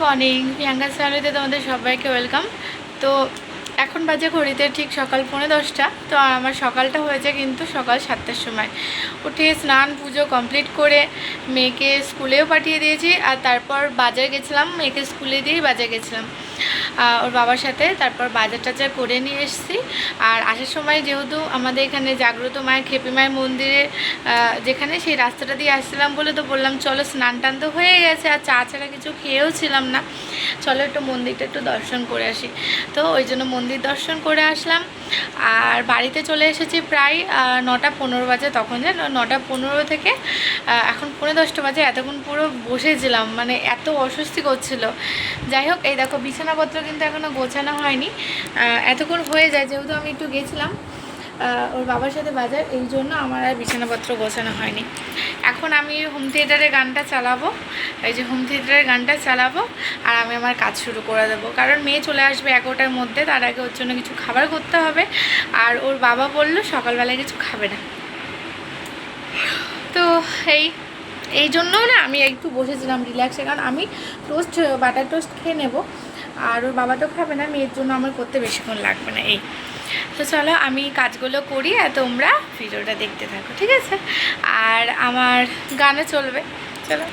Morning Priyanka ফ্যামিলিতে তোমাদের সবাইকে ওয়েলকাম তো এখন বাজে ঘড়িতে ঠিক সকাল পৌনে দশটা, তো আমার সকালটা হয়েছে কিন্তু সকাল সাতটার সময়। উঠে স্নান, পুজো কমপ্লিট করে মেয়েকে স্কুলেও পাঠিয়ে দিয়েছি, আর তারপর বাজার গেছিলাম, মেয়েকে স্কুলে দিয়েই বাজার গেছিলাম। ওর বাবার সাথে, তারপর বাজার টাজার করে নিয়ে এসেছি। আর আসার সময় যেহেতু আমাদের এখানে জাগ্রত মায়ের, খেপি মায়ের মন্দিরে যেখানে সেই রাস্তাটা দিয়ে আসছিলাম বলে তো বললাম, চলো স্নান টান তো হয়ে গেছে, আর চা ছাড়া কিছু খেয়েও ছিলাম না। চলো একটু মন্দিরটা একটু দর্শন করে আসি। তো ওই জন্য মন্দির দর্শন করে আসলাম। আর বাড়িতে চলে এসেছি প্রায় নটা পনেরো বাজে তখন যে নটা পনেরো থেকে এখন পনেরো দশটা বাজে, এতক্ষণ পুরো বসেছিলাম মানে এত অস্বস্তি করছিল। যাই হোক, এই দেখো বিছানাপত্র কিন্তু এখনও গোছানো হয়নি। এতক্ষণ হয়ে যায়, যেহেতু আমি একটু গেছিলাম ওর বাবার সাথে বাজার, এই জন্য আমার আর বিছানাপত্র গোছানো হয়নি। এখন আমি হোম থিয়েটারে গানটা চালাবো, এই যে হোম থিয়েটারের গানটা চালাবো, আর আমি আমার কাজ শুরু করে দেবো। কারণ মেয়ে চলে আসবে এগারোটার মধ্যে, তার আগে ওর জন্য কিছু খাবার করতে হবে, আর ওর বাবা বলল সকালবেলায় কিছু খাবে না। তো এই এই জন্য না আমি একটু বসেছিলাম রিল্যাক্সে কারণ আমি টোস্ট বাটার টোস্ট খেয়ে নেব। আর ওর বাবা তো খাবে না, মেয়ের জন্য আমার করতে বেশিক্ষণ লাগবে না, এই। তো চলো আমি কাজগুলো করি আর তোমরা ভিডিওটা দেখতে থাকো, ঠিক আছে? আর আমার গানও চলবে, চলো।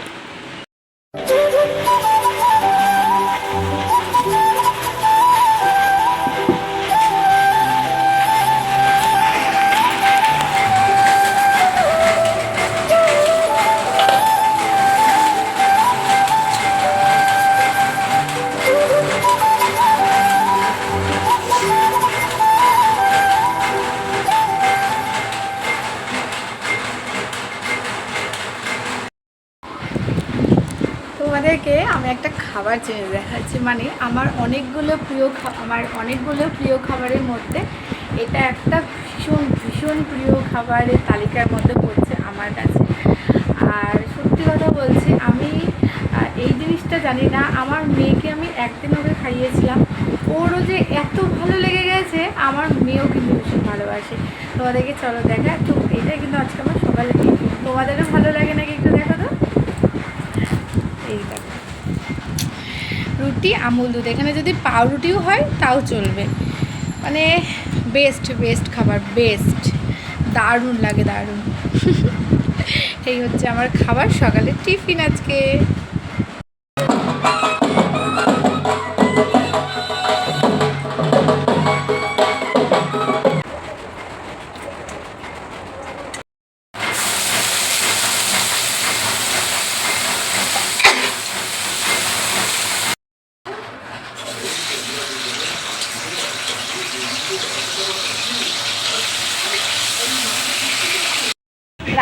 খাবার দেখাচ্ছি মানে আমার অনেকগুলো প্রিয় আমার অনেকগুলো প্রিয় খাবারের মধ্যে এটা একটা ভীষণ ভীষণ প্রিয় খাবারের তালিকার মধ্যে পড়ছে আমার কাছে। আর সত্যি কথা বলছি, আমি এই জিনিসটা জানি না, আমার মেয়েকে আমি একদিন ওকে খাইয়েছিলাম। ওরও যে এত ভালো লেগে গেছে, আমার মেয়েও কিন্তু ভীষণ ভালোবাসে। তোমাদেরকে চলো দেখা, তো এটা কিন্তু আজকে আমার সকালে। তোমাদেরও ভালো লাগে নাকি একটু দেখো তো এই দেখো রুটি, আমুল দুধ। এখানে যদি পাউরুটিও হয়, তাও চলবে। মানে বেস্ট বেস্ট খাবার বেস্ট দারুণ লাগে, দারুণ। এই হচ্ছে আমার খাবার সকালের টিফিন আজকে।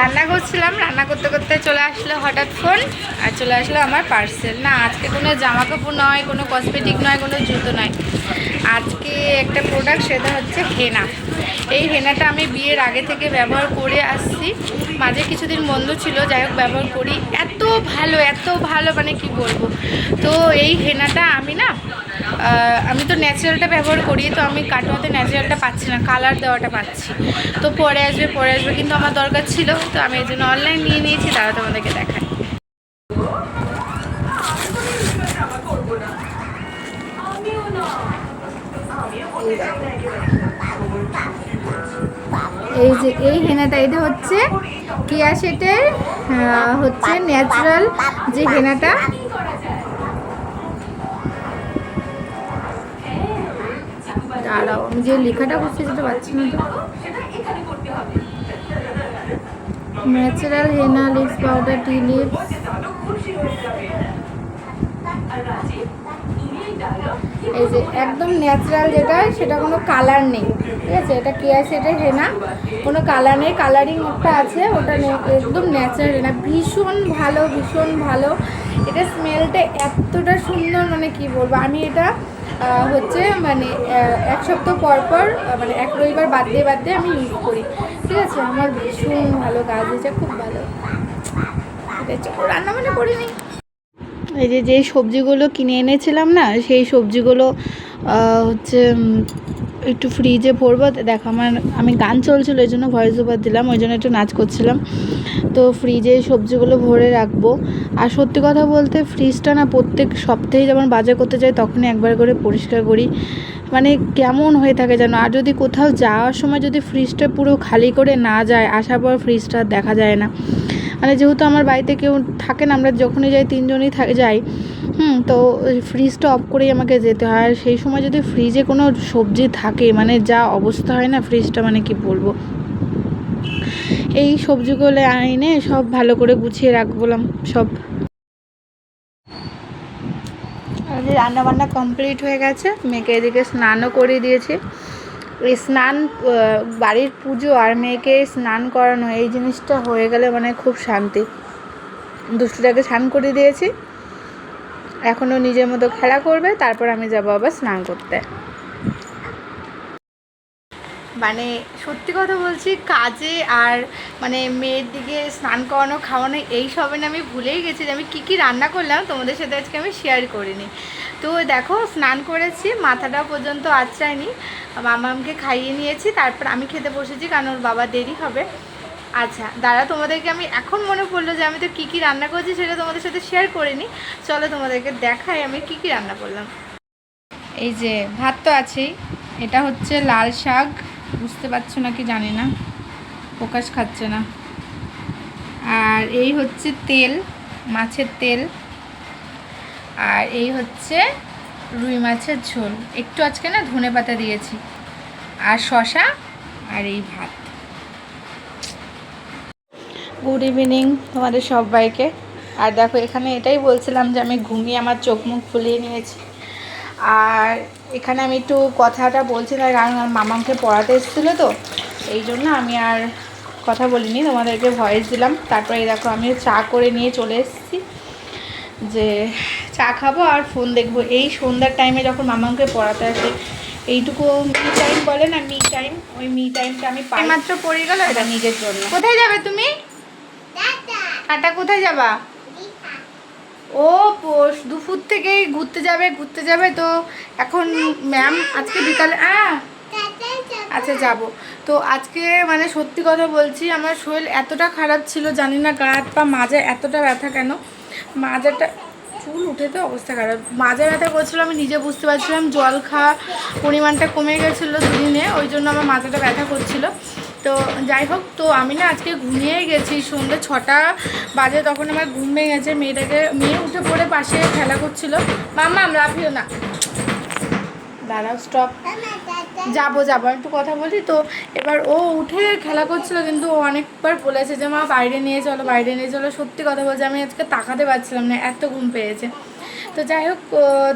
রান্না করছিলাম, রান্না করতে করতে চলে আসলো হঠাৎ ফোন আর চলে আসলো আমার পার্সেল না, আজকে কোনো জামা কাপড় নয়, কোনো কসমেটিক নয়, কোনো জুতো নয়। আজকে একটা প্রোডাক্ট সেটা হচ্ছে হেনা। এই হেনাটা আমি বিয়ের আগে থেকে ব্যবহার করে আসছি। মাঝে কিছুদিন বন্ধ ছিল, যাই হোক ব্যবহার করি। এত ভালো এত ভালো মানে কি বলব? তো এই হেনাটা আমি না আমি তো ন্যাচারালটা ব্যবহার করি, তো আমি কাটোয়াতে ন্যাচারালটা পাচ্ছি না কালার দেওয়াটা পাচ্ছি। তো পরে আসবে পরে আসবে, কিন্তু আমার দরকার ছিল, তো আমি এই জন্য অনলাইন নিয়ে নিয়েছি, তারা তোমাদেরকে দেখাই এই যে, এই হেনাটা এটা হচ্ছে কিয়া সেটের হচ্ছে ন্যাচারাল যে হেনাটা। যে লেখাটা করছি সেটা পাচ্ছি না ন্যাচারাল হেনা লিপস পাউডার টি লিপস এই যে একদম ন্যাচারাল যেটা, সেটা কোনো কালার নেই, ঠিক আছে? এটা কেয়া সেটের হেনা কোনো কালার নেই কালারিং একটা আছে, ওটা একদম ন্যাচারাল হেনা ভীষণ ভালো ভীষণ ভালো। এটা স্মেলটা এতটা সুন্দর মানে কি বলব, আমি এটা হচ্ছে মানে এক সপ্তাহ পর পর মানে এক রবিবার বাদ দিয়ে বাদ দিয়ে আমি ইউজ করি, ঠিক আছে? আমার ভীষণ ভালো কাজ হয়েছে খুব ভালো। এটা রান্না বান্না করিনি। এই যে যেই সবজিগুলো কিনে এনেছিলাম না, সেই সবজিগুলো হচ্ছে একটু ফ্রিজে ভরবো। দেখো, আমার, আমি গান চলছিল ওই জন্য ভয়েস ওভার দিলাম, ওই জন্য একটু নাচ করছিলাম। তো ফ্রিজে সবজিগুলো ভরে রাখব। আর সত্যি কথা বলতে ফ্রিজটা না প্রত্যেক সপ্তাহে যখন বাজার করতে যাই, তখনই একবার করে পরিষ্কার করি। মানে কেমন হয়ে থাকে যেন, আর যদি কোথাও যাওয়ার সময় যদি ফ্রিজটা পুরো খালি করে না যায়, আসার পর ফ্রিজটা দেখা যায় না। মানে যেহেতু আমার বাড়িতে কেউ থাকে না, আমরা যখনই যাই তিনজনই যাই, হুম, তো ফ্রিজটা অফ করেই আমাকে যেতে হয়। আর সেই সময় যদি ফ্রিজে কোনো সবজি থাকে মানে যা অবস্থা হয় না ফ্রিজটা মানে কি বলব? এই সবজিগুলো এনে সব ভালো করে গুছিয়ে রাখবলাম, সব। রান্না বান্না কমপ্লিট হয়ে গেছে, মেয়েকে এদিকে স্নানও করিয়ে দিয়েছি। স্নান বাড়ির পুজো আর মেয়েকে স্নান করানো, এই জিনিসটা হয়ে গেলে মানে খুব শান্তি। দুষ্টুটাকে স্নান করে দিয়েছি। এখনও নিজের মতো খেলা করবে, তারপর আমি যাব আবার স্নান করতে। মানে সত্যি কথা বলছি, কাজে আর মানে মেয়ের দিকে স্নান করানো, খাওয়ানো, এই সবে আমি ভুলেই গেছি যে আমি কী কী রান্না করলাম, তোমাদের সাথে আজকে আমি শেয়ার করিনি। তো দেখো, স্নান করেছি, মাথাটা পর্যন্ত আঁচড়ায়নি। মামামকে খাইয়ে নিয়েছি, তারপর আমি খেতে বসেছি, কারণ ওর বাবা দেরি হবে। আচ্ছা দাদা, তোমাদেরকে আমি এখন মনে পড়ল যে আমি তো কী কী রান্না করছি সেটা তোমাদের সাথে শেয়ার করিনি। চলো তোমাদেরকে দেখাই আমি কী কী রান্না করলাম। এই যে, ভাত তো আছেই। এটা হচ্ছে লাল শাক। বুঝতে পারছ না কি জানি না। প্রকাশ খাচ্ছে না। আর এই হচ্ছে তেল, মাছের তেল। আর এই হচ্ছে রুই মাছের ঝোল। একটু আজকে না ধনে পাতা দিয়েছি আর শশা আর এই ভাত। গুড ইভিনিং তোমাদের সবাইকে। আর দেখো, এখানে এটাই বলছিলাম যে আমি ঘুমিয়ে আমার চোখ মুখ ফুলিয়ে নিয়েছি। আর এখানে আমি একটু কথাটা বলছি না কারণ আমার মামাকে পড়াতে এসেছিল তো, এই জন্য আমি আর কথা বলিনি, তোমাদেরকে ভয়েস দিলাম। তারপরে দেখো আমি চা করে নিয়ে চলে এসেছি যে চা খাব আর ফোন দেখব। এই সন্ধ্যার টাইমে যখন মামাকে পড়াতে আসে এইটুকু মি টাইম বলে না মি টাইম ওই মি টাইমটা আমি পাই। মাত্র পড়ে গেল এটা নিজের জন্য। কোথায় যাবে তুমি? টাটা কোথায় যাবা? ও পোষ দুপুর থেকেই ঘুরতে যাবে ঘুরতে যাবে তো। এখন ম্যাম আজকে বিকালে আ আচ্ছা যাব। তো আজকে মানে সত্যি কথা বলছি আমার শরীর এতটা খারাপ ছিল জানি না গা হাত পা মাজা এতটা ব্যথা কেন? মাজাটা চুল উঠে তো অবস্থা খারাপ। মাঝে ব্যথা করছিল আমি নিজে বুঝতে পারছিলাম, জল খাওয়া পরিমাণটা কমে গেছিল দুদিনে, ওই জন্য আমার মাথাটা ব্যথা করছিল। তো যাই হোক, তো আমি না আজকে ঘুমিয়ে গেছি, সন্ধ্যে ছটা বাজে, তখন আমার ঘুম ভেঙে গেছে মেয়েটাকে, মেয়ে উঠে পড়ে পাশে খেলা করছিল। মাম্মা আমরা লাফিও না। দাঁড়াও স্টপ যাব যাব একটু কথা বলি তো। এবার ও উঠে খেলা করছিল কিন্তু ও অনেকবার বলেছে যে মা বাইরে নিয়ে চলো বাইরে নিয়ে চলো। সত্যি কথা বলছে আমি আজকে তাকাতে পারছিলাম না এত ঘুম পেয়েছে। তো যাই হোক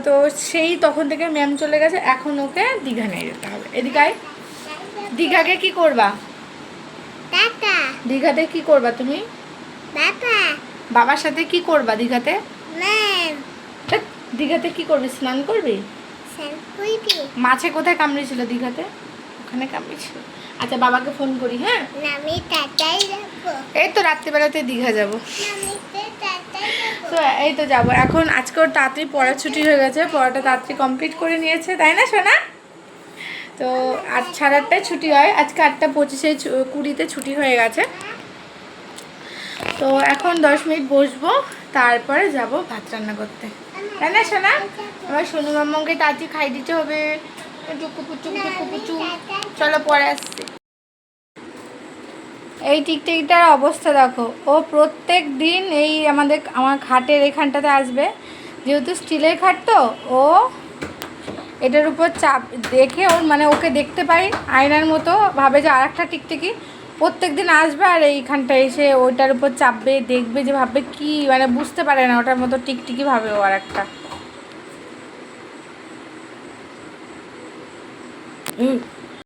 তো সেই তখন থেকে ম্যাম চলে গেছে এখন ওকে দীঘা নিয়ে যেতে হবে। এদিকে আয়। দীঘাকে কি করবা? দীঘাতে কি করবা তুমি? বাবার সাথে কি করবা দীঘাতে? দীঘাতে কি করবি? স্নান করবি? মাছে কোথায় কামড়েছিল? দীঘাতে? ওখানে কামড়েছিল। আচ্ছা বাবাকে ফোন করি হ্যাঁ? আমি টাটাই যাব এই তো রাত্রিবেলাতে দীঘা যাব। তো টাটাই যাব তো এই তো যাব। এখন আজকে ওর তাড়াতাড়ি পড়া ছুটি হয়ে গেছে পড়াটা তাড়াতাড়ি কমপ্লিট করে নিয়েছে তাই না সোনা? তো আট সাড়ে আটটায় ছুটি হয়। আজকে আটটা পঁচিশে কুড়িতে ছুটি হয়ে গেছে। তো এখন দশ মিনিট বসবো তারপরে যাব ভাত রান্না করতে। তাই না আমার সোনু মাম্মাকে তাড়াতাড়ি খাই দিতে হবে। টুকু পুচু টুকু পুচু চলো পরে আসছি। এই টিকটিকিটার অবস্থা দেখো। ও প্রত্যেক দিন এই আমাদের, আমার খাটের এখানটাতে আসবে। যেহেতু স্টিলের খাট তো, ও এটার উপর চাপ দেখে ওর মানে ওকে দেখতে পাই, আয়নার মতো ভাবে যে আর একটা টিকটিকি প্রত্যেক দিন আসবে আর এইখানটা এসে ওইটার উপর চাপবে, দেখবে যে ভাববে কি মানে বুঝতে পারে না, ওটার মতো টিকটিকি ভাবে ও আর একটা হুম।